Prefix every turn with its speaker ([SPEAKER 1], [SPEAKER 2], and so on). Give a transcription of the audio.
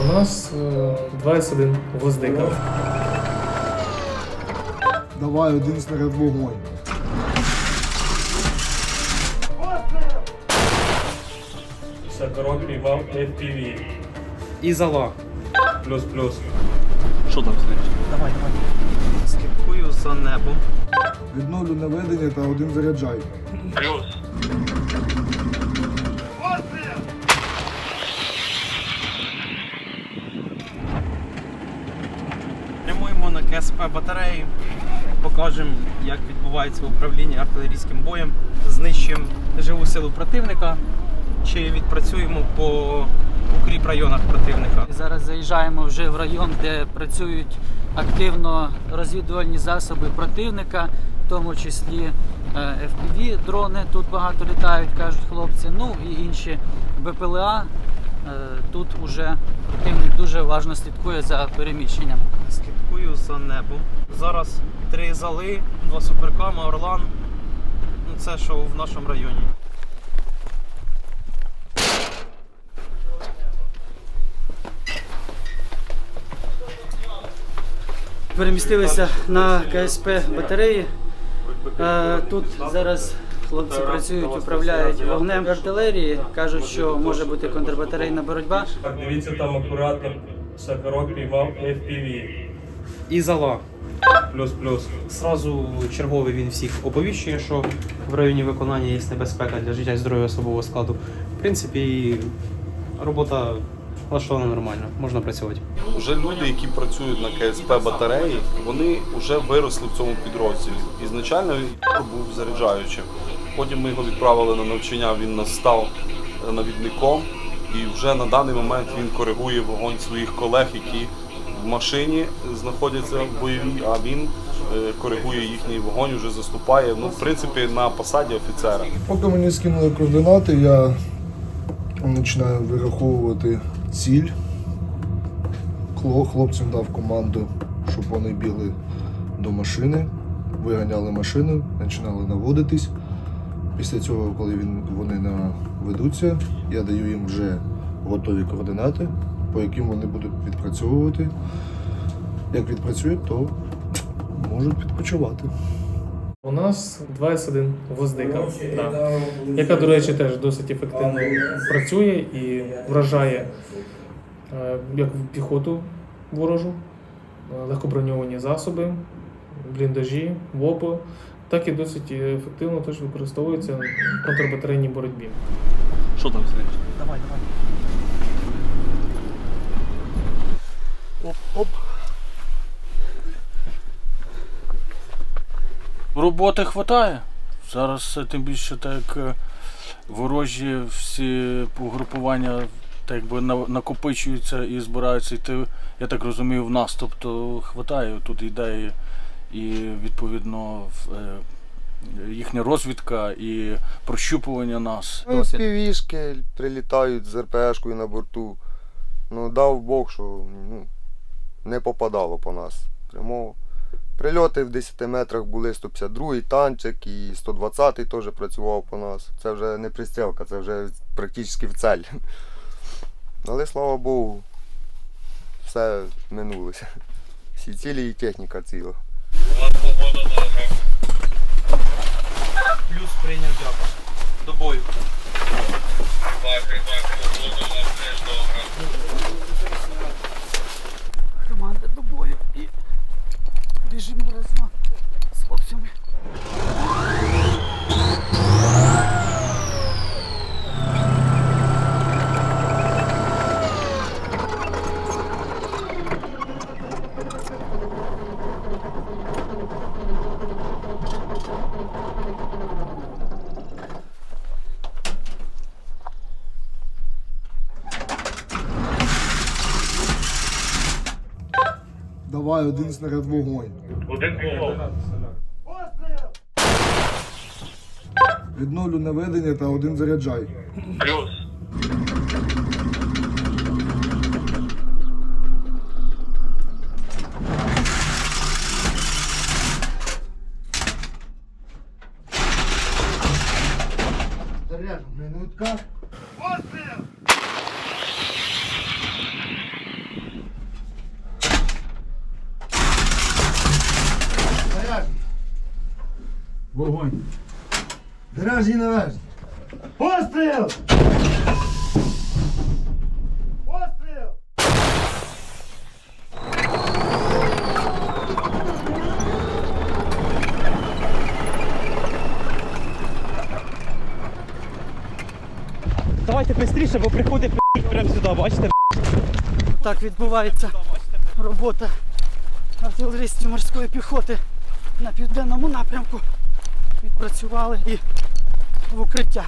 [SPEAKER 1] 2С1 Гвоздика.
[SPEAKER 2] Давай один снаряд вогонь.
[SPEAKER 1] Сокорок піймав FPV.
[SPEAKER 3] І зала.
[SPEAKER 1] Плюс-плюс.
[SPEAKER 3] Що там значить? Давай, давай. Слідкую за небом.
[SPEAKER 2] Відновлю наведення та один заряджай.
[SPEAKER 1] Плюс.
[SPEAKER 3] Прямуємо на КСП батареї. Покажемо, як відбувається управління артилерійським боєм. Знищимо живу силу противника чи відпрацюємо по укріп районах противника.
[SPEAKER 4] Зараз заїжджаємо вже в район, де працюють активно розвідувальні засоби противника, в тому числі е, FPV дрони тут багато літають, кажуть хлопці. Ну і інші БПЛА. Е, Тут уже противник дуже уважно слідкує за переміщенням.
[SPEAKER 3] Слідкую за небом. Зараз три зали, два суперкама, Орлан. Ну, це що в нашому районі.
[SPEAKER 4] Перемістилися на КСП батареї. Е, Тут зараз хлопці працюють, управляють вогнем артилерії. кажуть, що може бути контрбатарейна боротьба.
[SPEAKER 1] Так, дивіться там акуратно. Сокорок піймав FPV.
[SPEAKER 3] І зала.
[SPEAKER 1] Плюс-плюс.
[SPEAKER 3] Зразу черговий він всіх оповіщує, що в районі виконання є небезпека для життя і здоров'я особового складу. В принципі, робота влаштована нормально, можна працювати.
[SPEAKER 5] Уже люди, які працюють на КСП батареї, вони вже виросли в цьому підрозділі. Ізначально він був заряджаючим. Потім ми його відправили на навчання, він нас став е, навідником. І вже на даний момент він коригує вогонь своїх колег, які в машині знаходяться в бойовій, а він е, коригує їхній вогонь, вже заступає. Ну, в принципі, на посаді офіцера.
[SPEAKER 2] Поки мені скинули координати, я починаю вираховувати ціль. Хло- Хлопцям дав команду, щоб вони бігли до машини, виганяли машину, починали наводитись. Після цього, коли він, вони наведуться, я даю їм вже готові координати, по яким вони будуть відпрацьовувати. Як відпрацюють, то можуть відпочивати.
[SPEAKER 1] У нас 2С1 Гвоздика. Да. Яка, до речі, теж досить ефективно працює і вражає е, як піхоту ворожу, е, легкоброньовані засоби, бліндажі, ВОПи, так і досить ефективно теж використовується в контрбатарейній боротьбі.
[SPEAKER 3] Що там значить? Давай, давай.
[SPEAKER 6] Роботи хватає. Зараз е, тим більше так е, ворожі всі угрупування так якби накопичуються і збираються йти, я так розумію, в наступ, то хватає тут ідеї і відповідно в- е, їхня розвідка і прощупування нас.
[SPEAKER 7] Ну, півішки прилітають з РПшкою на борту. Ну, дав Бог, що ну, не попадало по нас. Прямо. Прильоти в 10 метрах були 152-й танчик і 120-й теж працював по нас. Це вже не пристрілка, це вже практично в цель. Але слава Богу, все минулося. Всі цілі і техніка ціла.
[SPEAKER 3] Плюс прийняв дякую. До бою.
[SPEAKER 4] Команда до бою і біжимо разом з хлопцями.
[SPEAKER 2] Давай один снаряд вогонь. Відновлю наведення та один заряджай. Заряд, минутка.
[SPEAKER 8] Вогонь. Дражні навежні. Постріл! Постріл!
[SPEAKER 3] Давайте швидше, бо приходить прямо сюди, бачите?
[SPEAKER 4] Так відбувається робота артилеристів морської піхоти на південному напрямку. Відпрацювали і в укриття.